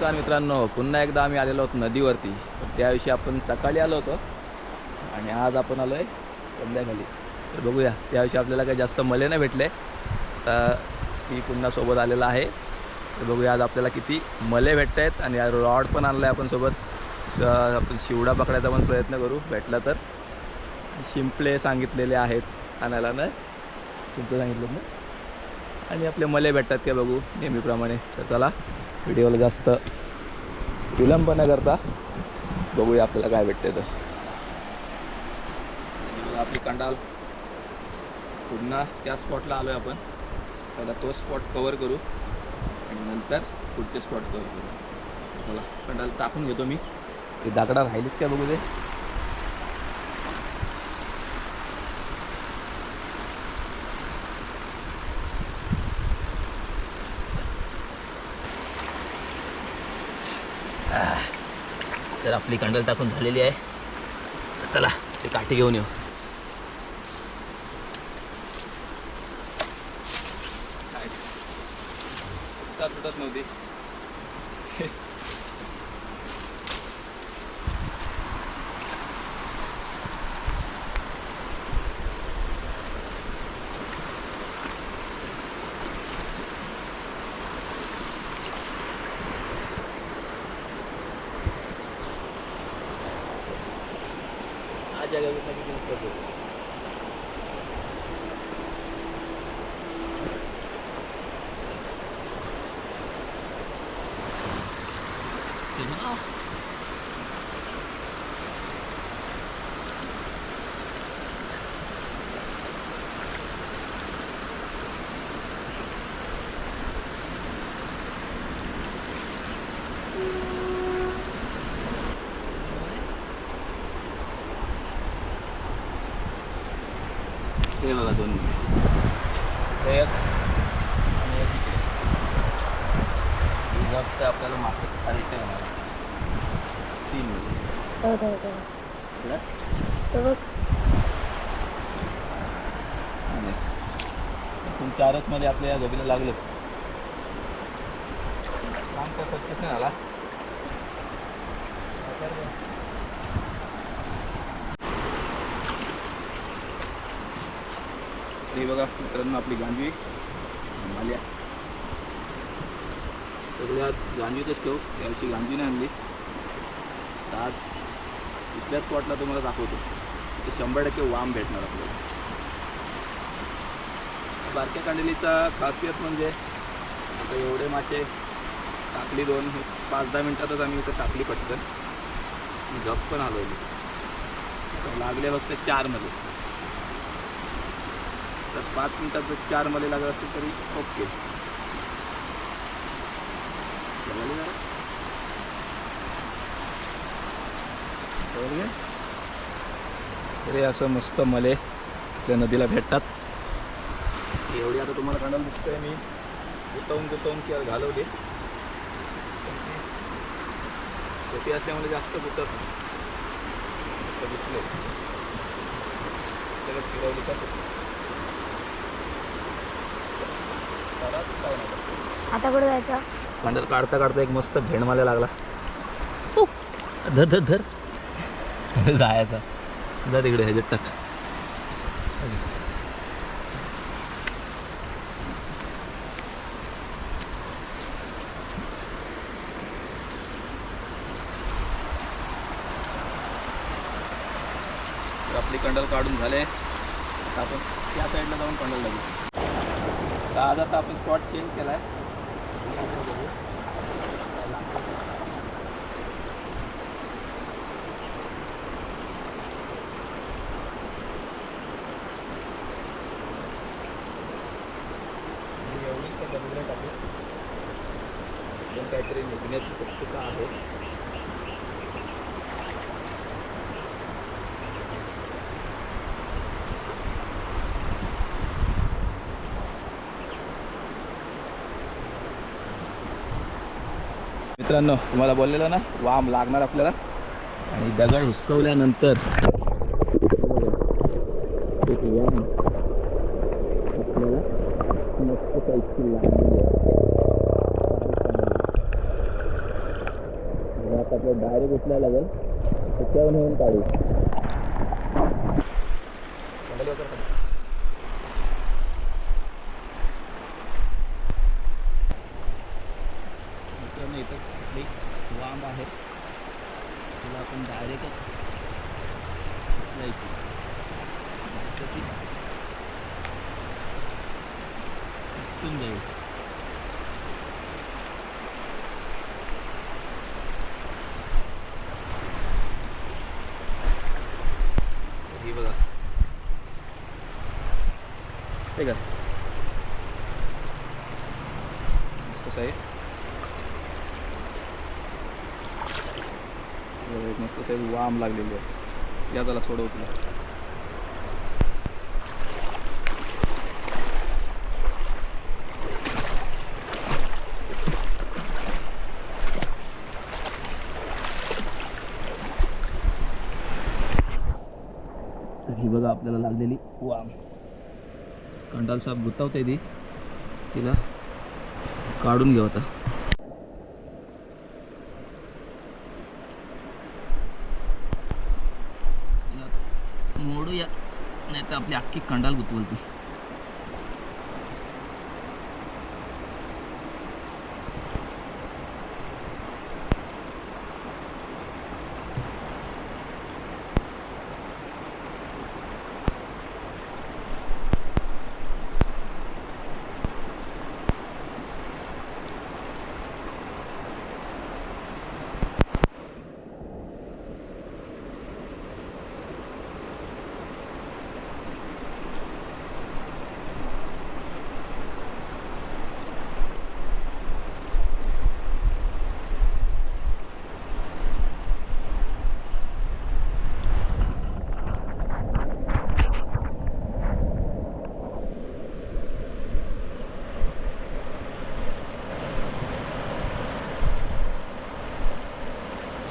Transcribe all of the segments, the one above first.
नमस्कार मित्रांनो पुन्हा एकदा आम्ही आलेलो आहोत नदीवरती. त्याविषयी आपण सकाळी आलो होतो आणि आज आपण आलो आहे संध्याकाळी. तर बघूया त्याविषयी आपल्याला काही जास्त मले नाही भेटले. तर ती पुन्हा सोबत आलेला आहे. तर बघूया आज आपल्याला किती मले भेटत आहेत आणि रॉड पण आणलं आहे आपण सोबत. स- आपण शिवडा पकडायचा पण प्रयत्न करू भेटला तर. शिंपले सांगितलेले आहेत आणायला ना? शिंपले सांगितलं ना? आणि आपले मले भेटतात का बघू नेहमीप्रमाणे. तर चला. व्हिडिओला जास्त विलंब न करता बघूया आपल्याला काय भेटते तर. आपली कंडाल. पुन्हा त्या स्पॉटला आलो आहे आपण. पहिला तो स्पॉट कवर करू. आणि नंतर पुढचे स्पॉट कवर करू. चला कंडाल टाकून घेतो मी. ते दाकडा राहिलीच काय बघू दे तर आपली कंडल टाकून झालेली आहे तर चला ते काठी घेऊन येऊ. तुटत नव्हती? Jaga kita tadi dengan kerja. हे बघा दोन हे एक आणि एक इकडे. ही आपल्याला मासे खाली ते होणार तीन मिनिट. बघ. आणि एकूण चारच मध्ये आपल्या या गबीला लागलं काम काय पच्चीस नाही झाला हे बघा मित्रांनो आपली गांजवी माल्या. सगळे आज गांजवीतच ठेवू. यावर्षी गांजवी नाही आणली. तर आज दुसऱ्या स्पॉटला तुम्हाला दाखवतो. ते शंभर टक्के वाम भेटणार आपल्याला. बारक्या कांडलीचा खासियत म्हणजे आता एवढे मासे टाकली दोन पाच दहा मिनटातच आम्ही इथं टाकली पटकन. झप पण हलवली तर लागले फक्त चारमध्ये. तर पाच मिनटात जर चारमध्ये लागत असेल तरी ओके? तर असं मस्त मले आपल्या नदीला भेटतात. एवढी आता तुम्हाला काढायला दिसतंय मी. गुतवून गुतवून किंवा घालवली. छोटी असल्यामुळे जास्त गुतत दिसले. त्याला फिरवली का सुटली. बराच काय नाही बसत. आता कुठे जायचं? कांडल काढता काढता एक मस्त भेंडमाला लागला. धर धर धर. जायचा. जा तिकडे ह्याच्यात टाक. तर आपली कंडल काढून झाले. आता आपण त्या साईडला जाऊन कंडल लागू तर आज आता आपण स्पॉट चेंज केला आहे काहीतरी निघण्याची शक्यता आहे. मित्रांनो तुम्हाला बोललेलं ना वाम लागणार आपल्याला. आणि दगड हुसकवल्यानंतर एक वाम आपल्याला मस्त पैकी लागणार आपल्याला डायरेक्ट उचलायला लागेल त्याच्यावर नेऊन काढू मित्रांनो आपली कुठली वांब आहे. तिला आपण डायरेक्ट उचलायची उचलून जाईल ही Mr. दिसते मस्त साईज मस्त वाम लागलेली आहे. या त्याला सोडवतो तर ही बघा आपल्याला लागलेली वाम. कंटाल साप गुतावते ती. तिला काढून घेऊ आता तिला आता मोडूया. नाही तर आपली अख्खी कंडाल गुतवलती.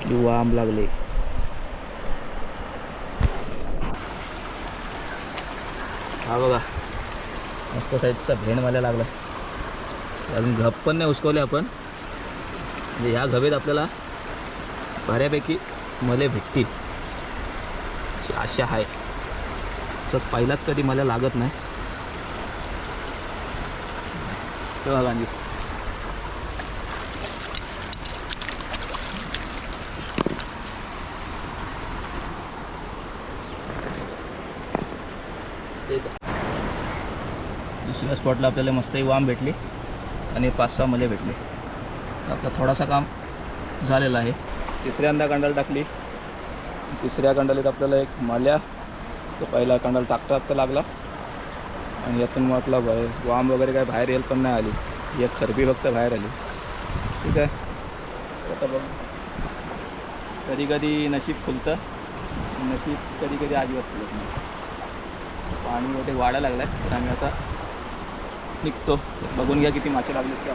कसली वाम लागले. हा बघा. मस्त साईजचा भेंड मला लागला. अजून घप पण नाही उचकवले आपण. म्हणजे ह्या घबेत आपल्याला बऱ्यापैकी मले भेटतील. अशी आशा आहे. तसंच पहिलाच कधी मला लागत नाही. तेव्हा गांधी स्पॉटला आपल्याला मस्तही वाम भेटली आणि पाच सहा मले भेटले. आपला आपलं थोडासा काम झालेलं आहे. तिसऱ्यांदा कंडाल टाकली. तिसऱ्या कंडालीत आपल्याला एक माल्या तो पहिला कंडाल टाकता टाकता लागला. आणि यातून म्हटलं बाय वाम वगैरे काय बाहेर येईल पण नाही आली. एक खरबी फक्त बाहेर आली. ठीक आहे. आता बघ. कधी कधी नशीब फुलतं. नशीब कधी कधी अजिबात फुलत नाही. पाणी वगैरे वाढायला लागलं आहे तर आम्ही आता निघतो. बघून घ्या किती मासे लागले ते.